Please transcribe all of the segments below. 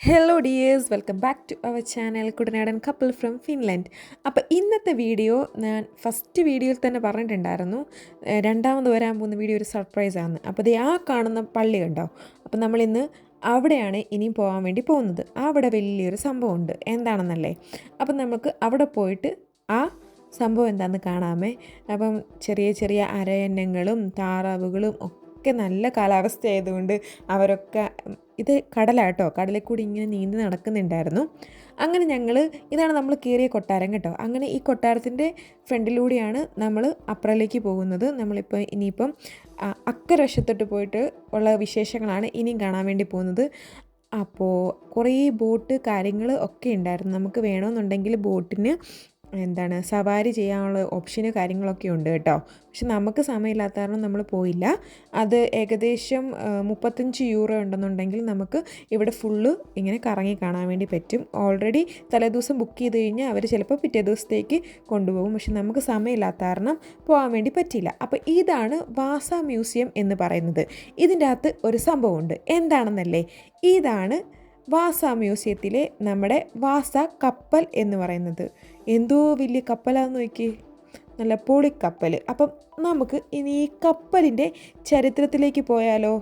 Hello dears welcome back to our channel Kuttanadan couple from Finland അപ്പോൾ ഇന്നത്തെ video ഞാൻ first വീഡിയോയിൽ തന്നെ പറഞ്ഞിട്ടുണ്ടായിരുന്നു. രണ്ടാമത് വരാൻ പോകുന്ന വീഡിയോ ഒരു സർപ്രൈസാണ് അപ്പോൾ ഇത് ആ കാണുന്ന പള്ളി കണ്ടോ? അപ്പോൾ നമ്മളിന്ന് അവിടെയാണ് ഇനിയും പോകാൻ വേണ്ടി പോകുന്നത്. അവിടെ വലിയൊരു സംഭവമുണ്ട്. എന്താണെന്നല്ലേ? അപ്പം നമുക്ക് അവിടെ പോയിട്ട് ആ സംഭവം എന്താണെന്ന് കാണാമേ. അപ്പം ചെറിയ ചെറിയ അരയന്നങ്ങളും താറാവുകളും ഒക്കെ നല്ല കാലാവസ്ഥ ആയതുകൊണ്ട് അവരൊക്കെ ഇത് കടലാട്ടോ കടലിൽ കൂടി ഇങ്ങനെ നീന്തി നടക്കുന്നുണ്ടായിരുന്നു. അങ്ങനെ ഞങ്ങൾ ഇതാണ് നമ്മൾ കയറിയ കൊട്ടാരം കേട്ടോ. അങ്ങനെ ഈ കൊട്ടാരത്തിന്റെ ഫ്രണ്ടിലൂടെയാണ് നമ്മൾ അപ്പുറയിലേക്ക് പോകുന്നത്. നമ്മളിപ്പോൾ ഇനിയിപ്പം അക്കരവശത്തോട്ട് അക്കരെ വശത്തോട്ട് പോയിട്ട് ഉള്ള വിശേഷങ്ങളാണ് ഇനിയും കാണാൻ വേണ്ടി പോകുന്നത്. അപ്പോൾ കുറേ ബോട്ട് കാര്യങ്ങൾ ഒക്കെ ഉണ്ടായിരുന്നു. നമുക്ക് വേണമെന്നുണ്ടെങ്കിൽ ബോട്ടിന് എന്താണ് സവാരി ചെയ്യാനുള്ള ഓപ്ഷന് കാര്യങ്ങളൊക്കെ ഉണ്ട് കേട്ടോ. പക്ഷെ നമുക്ക് സമയമില്ലാത്ത കാരണം നമ്മൾ പോയില്ല. അത് ഏകദേശം മുപ്പത്തഞ്ച് യൂറോ ഉണ്ടെന്നുണ്ടെങ്കിൽ നമുക്ക് ഇവിടെ ഫുള്ള് ഇങ്ങനെ കറങ്ങി കാണാൻ വേണ്ടി പറ്റും. ഓൾറെഡി തലേദിവസം ബുക്ക് ചെയ്ത് കഴിഞ്ഞാൽ അവർ ചിലപ്പോൾ പിറ്റേ ദിവസത്തേക്ക് കൊണ്ടുപോകും. പക്ഷെ നമുക്ക് സമയമില്ലാത്ത കാരണം പോകാൻ വേണ്ടി പറ്റിയില്ല. അപ്പോൾ ഇതാണ് വാസ മ്യൂസിയം എന്ന് പറയുന്നത്. ഇതിന്റെ അകത്ത് ഒരു സംഭവമുണ്ട്. എന്താണെന്നല്ലേ? ഇതാണ് വാസ മ്യൂസിയത്തിലെ നമ്മുടെ വാസ കപ്പൽ എന്ന് പറയുന്നത്. എന്തോ വലിയ കപ്പലാന്ന് നോക്കി. നല്ല പൊളിക്കപ്പൽ അപ്പം നമുക്ക് ഇനി ഈ കപ്പലിന്റെ ചരിത്രത്തിലേക്ക് പോയാലോ?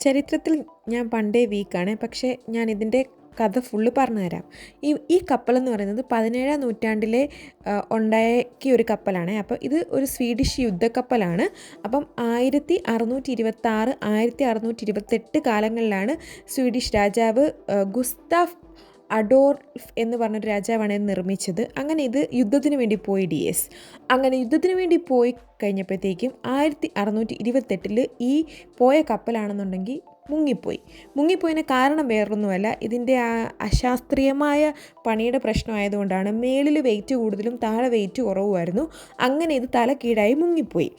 ചരിത്രത്തിൽ ഞാൻ പണ്ടേ വീക്കാണ് പക്ഷേ ഞാൻ ഇതിന്റെ കഥ ഫുള്ള് പറഞ്ഞു തരാം ഈ ഈ കപ്പലെന്ന് പറയുന്നത് പതിനേഴാം നൂറ്റാണ്ടിലെ ഉണ്ടാക്കിയ ഒരു കപ്പലാണ്. അപ്പോൾ ഇത് ഒരു സ്വീഡിഷ് യുദ്ധക്കപ്പലാണ്. അപ്പം ആയിരത്തി അറുന്നൂറ്റി ഇരുപത്തി ആറ് ആയിരത്തി അറുന്നൂറ്റി ഇരുപത്തെട്ട് കാലങ്ങളിലാണ് സ്വീഡിഷ് രാജാവ് ഗുസ്താഫ് അഡോൾഫ് എന്ന് പറഞ്ഞൊരു രാജാവാണ് നിർമ്മിച്ചത്. അങ്ങനെ ഇത് യുദ്ധത്തിന് വേണ്ടി പോയി ഡി എസ്. അങ്ങനെ യുദ്ധത്തിന് വേണ്ടി പോയി കഴിഞ്ഞപ്പോഴത്തേക്കും ആയിരത്തി അറുന്നൂറ്റി ഇരുപത്തെട്ടിൽ ഈ പോയ കപ്പലാണെന്നുണ്ടെങ്കിൽ മുങ്ങിപ്പോയി. മുങ്ങിപ്പോയതിന് കാരണം വേറൊന്നുമല്ല. ഇതിന്റെ ആ അശാസ്ത്രീയമായ പണിയുടെ പ്രശ്നമായതുകൊണ്ടാണ് മേളിൽ വെയിറ്റ് കൂടുതലും താഴെ വെയിറ്റ് കുറവുമായിരുന്നു. അങ്ങനെ ഇത് തലക്കീടായി മുങ്ങിപ്പോയി.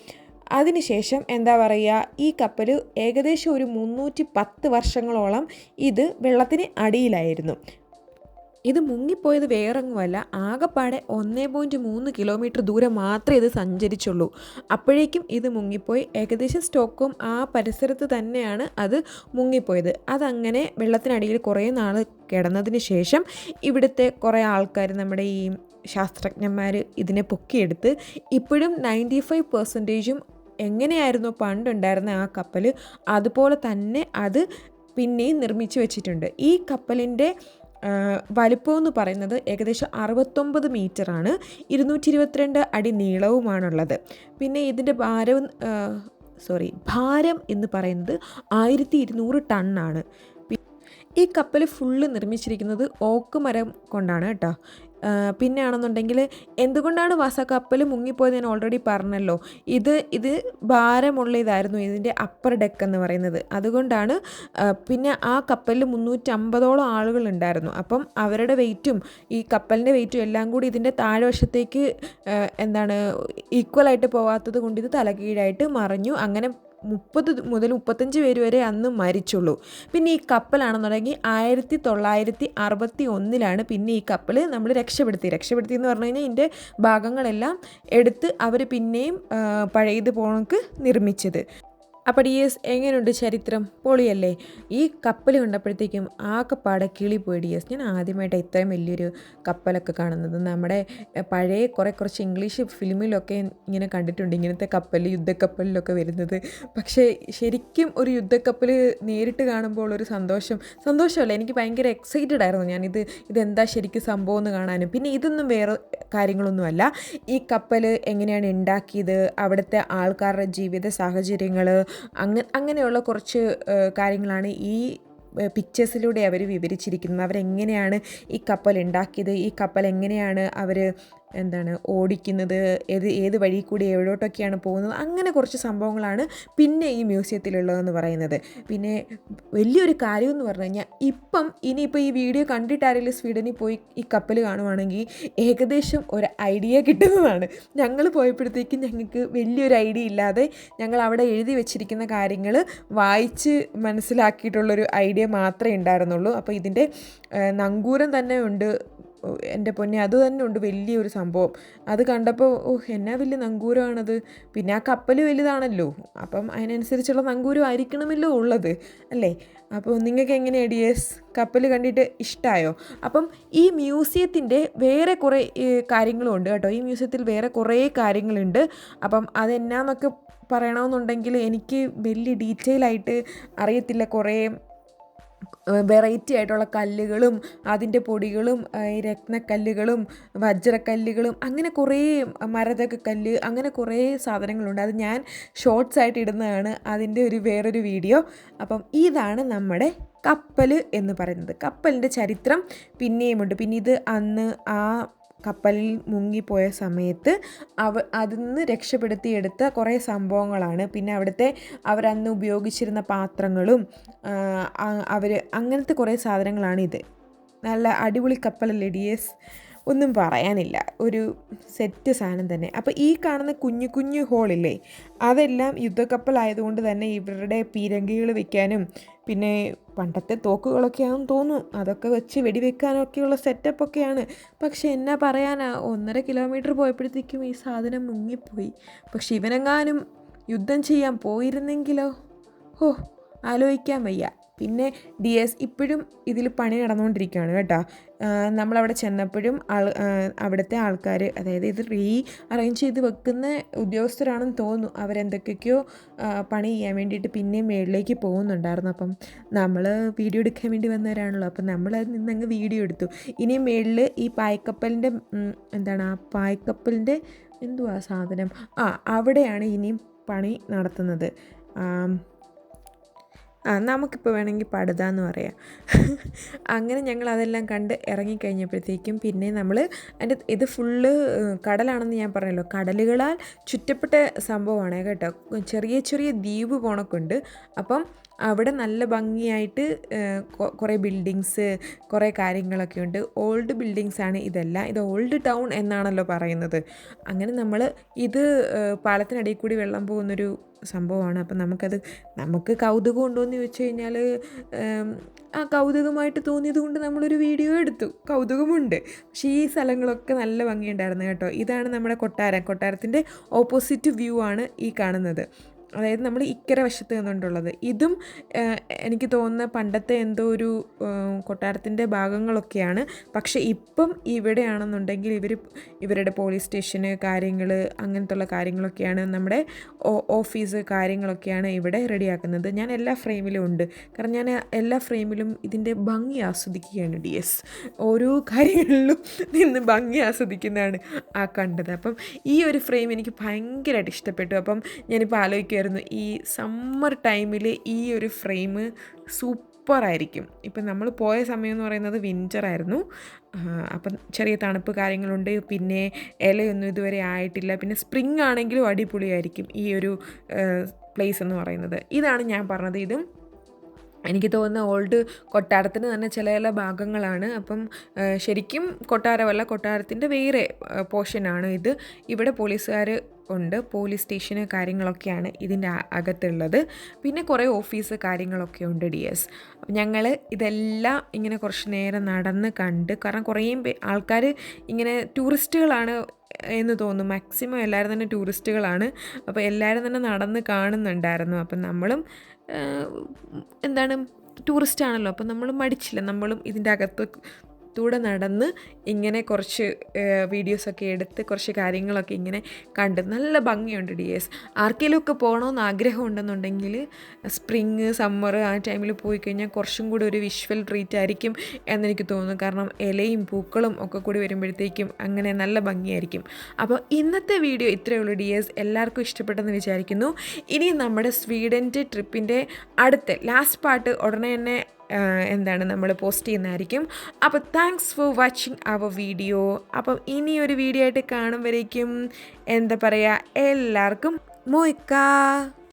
അതിനുശേഷം എന്താ പറയുക ഈ കപ്പൽ ഏകദേശം ഒരു മുന്നൂറ്റി പത്ത് വർഷങ്ങളോളം ഇത് വെള്ളത്തിന് അടിയിലായിരുന്നു. ഇത് മുങ്ങിപ്പോയത് വേറെങ്ങുമല്ല ആകെപ്പാടെ ഒന്നേ പോയിന്റ് മൂന്ന് കിലോമീറ്റർ ദൂരം മാത്രമേ ഇത് സഞ്ചരിച്ചുള്ളൂ. അപ്പോഴേക്കും ഇത് മുങ്ങിപ്പോയി. ഏകദേശം സ്റ്റോക്കും ആ പരിസരത്ത് തന്നെയാണ് അത് മുങ്ങിപ്പോയത്. അതങ്ങനെ വെള്ളത്തിനടിയിൽ കുറേ നാൾ കിടന്നതിന് ശേഷം ഇവിടുത്തെ കുറേ ആൾക്കാർ നമ്മുടെ ഈ ശാസ്ത്രജ്ഞന്മാർ ഇതിനെ പൊക്കിയെടുത്ത് ഇപ്പോഴും നയന്റി ഫൈവ് പെർസെന്റേജും എങ്ങനെയായിരുന്നു പണ്ടുണ്ടായിരുന്ന ആ കപ്പൽ അതുപോലെ തന്നെ അത് പിന്നെയും നിർമ്മിച്ചു വെച്ചിട്ടുണ്ട്. ഈ കപ്പലിന്റെ വലിപ്പം എന്ന് പറയുന്നത് ഏകദേശം അറുപത്തൊമ്പത് മീറ്ററാണ്. ഇരുന്നൂറ്റി ഇരുപത്തിരണ്ട് അടി നീളവുമാണുള്ളത്. പിന്നെ ഇതിന്റെ ഭാരം സോറി ഭാരം എന്ന് പറയുന്നത് ആയിരത്തി ഇരുന്നൂറ് ടണ്ണാണ് ഈ കപ്പൽ ഫുള്ള് നിർമ്മിച്ചിരിക്കുന്നത് ഓക്ക് മരം കൊണ്ടാണ് കേട്ടോ. ആ, പിന്നെ ആണെന്നുണ്ടെങ്കിൽ എന്തുകൊണ്ടാണ് വാസ കപ്പൽ മുങ്ങിപ്പോയത് ഞാൻ ഓൾറെഡി പറഞ്ഞല്ലോ. ഇത് ഇത് ഭാരമുള്ള ഇതായിരുന്നു ഇതിന്റെ അപ്പർ ഡെക്ക് എന്ന് പറയുന്നത്. അതുകൊണ്ടാണ് പിന്നെ ആ കപ്പലിൽ മുന്നൂറ്റമ്പതോളം ആളുകൾ ഉണ്ടായിരുന്നു. അപ്പം അവരുടെ വെയിറ്റും ഈ കപ്പലിന്റെ വെയിറ്റും എല്ലാം കൂടി ഇതിന്റെ താഴ്വശത്തേക്ക് എന്താണ് ഈക്വലായിട്ട് പോകാത്തത് കൊണ്ട് ഇത് തലകീഴായിട്ട് മറിഞ്ഞു. അങ്ങനെ മുപ്പത് മുതൽ മുപ്പത്തഞ്ച് പേര് വരെ അന്ന് മരിച്ചുള്ളൂ. പിന്നെ ഈ കപ്പലാണെന്നുണ്ടെങ്കിൽ ആയിരത്തി തൊള്ളായിരത്തി അറുപത്തി ഒന്നിലാണ് പിന്നെ ഈ കപ്പൽ നമ്മൾ രക്ഷപ്പെടുത്തി. രക്ഷപ്പെടുത്തി എന്ന് പറഞ്ഞു കഴിഞ്ഞാൽ ഇതിന്റെ ഭാഗങ്ങളെല്ലാം എടുത്ത് അവർ പിന്നെയും പഴയത് പോണക്ക് നിർമ്മിച്ചത്. അപ്പോൾ ഡി എസ് എങ്ങനെയുണ്ട് ചരിത്രം? പൊളിയല്ലേ. ഈ കപ്പൽ കണ്ടപ്പോഴത്തേക്കും ആകെപ്പാടെ കിളി പോയി ഡി എസ് ഞാൻ ആദ്യമായിട്ട് ഇത്രയും വലിയൊരു കപ്പലൊക്കെ കാണുന്നത്. നമ്മുടെ പഴയ കുറേ കുറച്ച് ഇംഗ്ലീഷ് ഫിലിമിലൊക്കെ ഇങ്ങനെ കണ്ടിട്ടുണ്ട് ഇങ്ങനത്തെ കപ്പൽ യുദ്ധക്കപ്പലിലൊക്കെ വരുന്നത്. പക്ഷേ ശരിക്കും ഒരു യുദ്ധക്കപ്പൽ നേരിട്ട് കാണുമ്പോൾ ഒരു സന്തോഷം സന്തോഷമല്ല? എനിക്ക് ഭയങ്കര എക്സൈറ്റഡ് ആയിരുന്നു ഞാനിത് ഇതെന്താ ശരിക്കും സംഭവം എന്ന് കാണാനും. പിന്നെ ഇതൊന്നും വേറെ കാര്യങ്ങളൊന്നുമല്ല. ഈ കപ്പൽ എങ്ങനെയാണ് ഉണ്ടാക്കിയത്? അവിടുത്തെ ആൾക്കാരുടെ ജീവിത സാഹചര്യങ്ങൾ അങ്ങ അങ്ങനെയുള്ള കുറച്ച് കാര്യങ്ങളാണ് ഈ പിക്ചേഴ്സിലൂടെ അവർ വിവരിച്ചിരിക്കുന്നത്. അവരെങ്ങനെയാണ് ഈ കപ്പൽ ഉണ്ടാക്കിയത്? ഈ കപ്പൽ എങ്ങനെയാണ് അവർ എന്താണ് ഓടിക്കുന്നത് ഏത് ഏത് വഴി കൂടി എവിടോട്ടൊക്കെയാണ് പോകുന്നത് അങ്ങനെ കുറച്ച് സംഭവങ്ങളാണ് പിന്നെ ഈ മ്യൂസിയത്തിലുള്ളതെന്ന് പറയുന്നത്. പിന്നെ വലിയൊരു കാര്യം എന്ന് പറഞ്ഞു കഴിഞ്ഞാൽ ഇപ്പം ഇനിയിപ്പോൾ ഈ വീഡിയോ കണ്ടിട്ട് ആരെങ്കിലും സ്വീഡനിൽ പോയി ഈ കപ്പൽ കാണുവാണെങ്കിൽ ഏകദേശം ഒരു ഐഡിയ കിട്ടുന്നതാണ്. ഞങ്ങൾ പോയപ്പോഴത്തേക്കും ഞങ്ങൾക്ക് വലിയൊരു ഐഡിയ ഇല്ലാതെ ഞങ്ങൾ അവിടെ എഴുതി വെച്ചിരിക്കുന്ന കാര്യങ്ങൾ വായിച്ച് മനസ്സിലാക്കിയിട്ടുള്ളൊരു ഐഡിയ മാത്രമേ ഉണ്ടായിരുന്നുള്ളൂ. അപ്പോൾ ഇതിന്റെ നങ്കൂരം തന്നെ ഉണ്ട് എന്റെ പൊന്നെ അത് തന്നെ ഉണ്ട് വലിയൊരു സംഭവം. അത് കണ്ടപ്പോൾ ഓഹ് എന്നാ വലിയ നങ്കൂരമാണത്? പിന്നെ ആ കപ്പൽ വലുതാണല്ലോ. അപ്പം അതിനനുസരിച്ചുള്ള നങ്കൂരം ആയിരിക്കണമല്ലോ ഉള്ളത് അല്ലേ? അപ്പോൾ നിങ്ങൾക്ക് എങ്ങനെയാണ് ഡി എസ് കപ്പൽ കണ്ടിട്ട് ഇഷ്ടമായോ അപ്പം ഈ മ്യൂസിയത്തിന്റെ വേറെ കുറേ കാര്യങ്ങളും ഉണ്ട് കേട്ടോ. ഈ മ്യൂസിയത്തിൽ വേറെ കുറേ കാര്യങ്ങളുണ്ട്. അപ്പം അതെന്നാന്നൊക്കെ പറയണമെന്നുണ്ടെങ്കിൽ എനിക്ക് വലിയ ഡീറ്റെയിൽ ആയിട്ട് അറിയത്തില്ല കുറേ വെറൈറ്റി ആയിട്ടുള്ള കല്ലുകളും അതിന്റെ പൊടികളും ഈ രത്നക്കല്ലുകളും വജ്രക്കല്ലുകളും അങ്ങനെ കുറേ മരതക കല്ല് അങ്ങനെ കുറേ സാധനങ്ങളുണ്ട്. അത് ഞാൻ ഷോർട്സ് ആയിട്ട് ഇടുന്നതാണ് അതിന്റെ ഒരു വേറൊരു വീഡിയോ. അപ്പം ഇതാണ് നമ്മുടെ കപ്പൽ എന്ന് പറയുന്നത്. കപ്പലിന്റെ ചരിത്രം പിന്നെയുമുണ്ട്. പിന്നെ ഇത് അന്ന് ആ കപ്പലിൽ മുങ്ങിപ്പോയ സമയത്ത് അവ അതിൽ നിന്ന് രക്ഷപ്പെടുത്തിയെടുത്ത കുറേ സംഭവങ്ങളാണ്. പിന്നെ അവിടുത്തെ അവരന്ന് ഉപയോഗിച്ചിരുന്ന പാത്രങ്ങളും അവർ അങ്ങനത്തെ കുറേ സാധനങ്ങളാണ് സാധനങ്ങളാണിത്. നല്ല അടിപൊളി കപ്പൽ എസ് ഒന്നും പറയാനില്ല. ഒരു സെറ്റ് സാധനം തന്നെ. അപ്പോൾ ഈ കാണുന്ന കുഞ്ഞു കുഞ്ഞു ഹോളില്ലേ അതെല്ലാം യുദ്ധക്കപ്പലായതുകൊണ്ട് തന്നെ ഇവരുടെ പീരങ്കികൾ വെക്കാനും പിന്നെ പണ്ടത്തെ തോക്കുകളൊക്കെയാണെന്ന് തോന്നുന്നു. അതൊക്കെ വെച്ച് വെടിവെക്കാനൊക്കെയുള്ള സെറ്റപ്പൊക്കെയാണ് പക്ഷെ എന്നാ പറയാനാ ഒന്നര കിലോമീറ്റർ പോയപ്പോഴത്തേക്കും ഈ സാധനം മുങ്ങിപ്പോയി. പക്ഷെ ഇവനെങ്ങാനും യുദ്ധം ചെയ്യാൻ പോയിരുന്നെങ്കിലോ? ഹോ ആലോചിക്കാൻ വയ്യ. പിന്നെ ഡി എസ് ഇപ്പോഴും ഇതിൽ പണി നടന്നുകൊണ്ടിരിക്കുകയാണ് കേട്ടോ. നമ്മളവിടെ ചെന്നപ്പോഴും ആൾ അവിടുത്തെ ആൾക്കാർ അതായത് ഇത് റീ അറേഞ്ച് ചെയ്ത് വെക്കുന്ന ഉദ്യോഗസ്ഥരാണെന്ന് തോന്നുന്നു. അവരെന്തൊക്കെയൊക്കെയോ ആ, പണി ചെയ്യാൻ വേണ്ടിയിട്ട് പിന്നെയും മേളിലേക്ക് പോകുന്നുണ്ടായിരുന്നു. അപ്പം നമ്മൾ വീഡിയോ എടുക്കാൻ വേണ്ടി വന്നവരാണല്ലോ. അപ്പം നമ്മൾ അത് നിന്നങ്ങ് വീഡിയോ എടുത്തു. ഇനി മേളിൽ ഈ പായ്ക്കപ്പലിന്റെ എന്താണ് ആ പായ്ക്കപ്പലിന്റെ എന്തുവാ സാധനം? ആ അവിടെയാണ് ഇനിയും പണി നടത്തുന്നത്. ആം, നമുക്കിപ്പോൾ വേണമെങ്കിൽ പടുതാന്ന് പറയാം. അങ്ങനെ ഞങ്ങൾ അതെല്ലാം കണ്ട് ഇറങ്ങിക്കഴിഞ്ഞപ്പോഴത്തേക്കും പിന്നെ നമ്മൾ അതിന്റെ ഇത് ഫുള്ള് കടലാണെന്ന് ഞാൻ പറഞ്ഞല്ലോ. കടലുകളാൽ ചുറ്റപ്പെട്ട സംഭവമാണ് കേട്ടോ. ചെറിയ ചെറിയ ദ്വീപ് പോണക്കുണ്ട്. അപ്പം അവിടെ നല്ല ഭംഗിയായിട്ട് കുറേ ബിൽഡിങ്സ് കുറേ കാര്യങ്ങളൊക്കെ ഉണ്ട്. ഓൾഡ് ബിൽഡിങ്സ് ആണ് ഇതെല്ലാം. ഇത് ഓൾഡ് ടൗൺ എന്നാണല്ലോ പറയുന്നത്. അങ്ങനെ നമ്മൾ ഇത് പാലത്തിനടിയിൽ കൂടി വെള്ളം പോകുന്നൊരു സംഭവമാണ്. അപ്പം നമുക്കത് നമുക്ക് കൗതുകം ഉണ്ടോ എന്ന് ചോദിച്ചു കഴിഞ്ഞാൽ ആ കൗതുകമായിട്ട് തോന്നിയത് കൊണ്ട് നമ്മളൊരു വീഡിയോ എടുത്തു. കൗതുകമുണ്ട്. പക്ഷേ ഈ സ്ഥലങ്ങളൊക്കെ നല്ല ഭംഗിയുണ്ടായിരുന്നു കേട്ടോ. ഇതാണ് നമ്മുടെ കൊട്ടാരം. കൊട്ടാരത്തിന്റെ ഓപ്പോസിറ്റ് വ്യൂ ആണ് ഈ കാണുന്നത്. അതായത് നമ്മൾ ഇക്കര വശത്ത് നിന്നുകൊണ്ടുള്ളത് ഇതും എനിക്ക് തോന്നുന്ന പണ്ടത്തെ എന്തോ ഒരു കൊട്ടാരത്തിന്റെ ഭാഗങ്ങളൊക്കെയാണ്. പക്ഷെ ഇപ്പം ഇവിടെയാണെന്നുണ്ടെങ്കിൽ ഇവർ ഇവരുടെ പോലീസ് സ്റ്റേഷന് കാര്യങ്ങൾ അങ്ങനത്തുള്ള കാര്യങ്ങളൊക്കെയാണ്. നമ്മുടെ ഓഫീസ് കാര്യങ്ങളൊക്കെയാണ് ഇവിടെ റെഡിയാക്കുന്നത്. ഞാൻ എല്ലാ ഫ്രെയിമിലും ഉണ്ട്. കാരണം ഞാൻ എല്ലാ ഫ്രെയിമിലും ഇതിന്റെ ഭംഗി ആസ്വദിക്കുകയാണ് ഡി എസ്. ഓരോ കാര്യങ്ങളിലും നിന്ന് ഭംഗി ആസ്വദിക്കുന്നതാണ് ആ കണ്ടത്. അപ്പം ഈ ഒരു ഫ്രെയിം എനിക്ക് ഭയങ്കരമായിട്ട് ഇഷ്ടപ്പെട്ടു. അപ്പം ഞാനിപ്പോൾ ആലോചിക്കുമായിരുന്നു ഈ സമ്മർ ടൈമിൽ ഈ ഒരു ഫ്രെയിം സൂപ്പറായിരിക്കും ഇപ്പം നമ്മൾ പോയ സമയം എന്ന് പറയുന്നത് ആ, അപ്പം ചെറിയ തണുപ്പ് കാര്യങ്ങളുണ്ട്. പിന്നെ ഇലയൊന്നും ഇതുവരെ ആയിട്ടില്ല. പിന്നെ സ്പ്രിങ് ആണെങ്കിലും അടിപൊളിയായിരിക്കും ഈ ഒരു പ്ലേസ് എന്ന് പറയുന്നത്. ഇതാണ് ഞാൻ പറഞ്ഞത്. ഇതും എനിക്ക് തോന്നുന്ന ഓൾഡ് കൊട്ടാരത്തിന് തന്നെ ചില ചില ഭാഗങ്ങളാണ്. അപ്പം ശരിക്കും കൊട്ടാരമല്ല കൊട്ടാരത്തിന്റെ വേറെ പോർഷനാണ് ഇത്. ഇവിടെ പോലീസുകാർ ഉണ്ട്. പോലീസ് സ്റ്റേഷന് കാര്യങ്ങളൊക്കെയാണ് ഇതിന്റെ അകത്തുള്ളത്. പിന്നെ കുറേ ഓഫീസ് കാര്യങ്ങളൊക്കെ ഉണ്ട് ഡി എസ്. ഞങ്ങൾ ഇതെല്ലാം ഇങ്ങനെ കുറച്ച് നേരം നടന്ന് കണ്ട് കാരണം കുറേ ആൾക്കാർ ഇങ്ങനെ ടൂറിസ്റ്റുകളാണ് എന്ന് തോന്നുന്നു. മാക്സിമം എല്ലാവരും തന്നെ ടൂറിസ്റ്റുകളാണ്. അപ്പോൾ എല്ലാവരും തന്നെ നടന്ന് കാണുന്നുണ്ടായിരുന്നു. അപ്പം നമ്മളും എന്താണ് ടൂറിസ്റ്റ് ആണല്ലോ അപ്പം നമ്മൾ മടിച്ചില്ല. നമ്മളും ഇതിന്റെ അകത്ത് ൂടെ നടന്ന് ഇങ്ങനെ കുറച്ച് വീഡിയോസൊക്കെ എടുത്ത് കുറച്ച് കാര്യങ്ങളൊക്കെ ഇങ്ങനെ കണ്ട് നല്ല ഭംഗിയുണ്ട് ഡി എസ് ആർക്കെങ്കിലുമൊക്കെ പോകണമെന്ന് ആഗ്രഹം ഉണ്ടെന്നുണ്ടെങ്കിൽ സ്പ്രിങ് സമ്മർ ആ ടൈമിൽ പോയി കഴിഞ്ഞാൽ കുറച്ചും കൂടി ഒരു വിഷ്വൽ ട്രീറ്റ് ആയിരിക്കും എന്നെനിക്ക് തോന്നുന്നു. കാരണം ഇലയും പൂക്കളും ഒക്കെ കൂടി വരുമ്പോഴത്തേക്കും അങ്ങനെ നല്ല ഭംഗിയായിരിക്കും. അപ്പോൾ ഇന്നത്തെ വീഡിയോ ഇത്രയേ ഉള്ളൂ ഡി എസ് എല്ലാവർക്കും ഇഷ്ടപ്പെട്ടെന്ന് വിചാരിക്കുന്നു. ഇനി നമ്മുടെ സ്വീഡന്റെ ട്രിപ്പിന്റെ അടുത്ത ലാസ്റ്റ് പാർട്ട് ഉടനെ തന്നെ എന്താണ് നമ്മൾ പോസ്റ്റ് ചെയ്യുന്നതായിരിക്കും. അപ്പോൾ thanks for watching our video അപ്പം ഇനി ഒരു വീഡിയോ ആയിട്ട് കാണുമ്പോഴേക്കും എന്താ പറയുക? എല്ലാവർക്കും മോയ്ക്ക.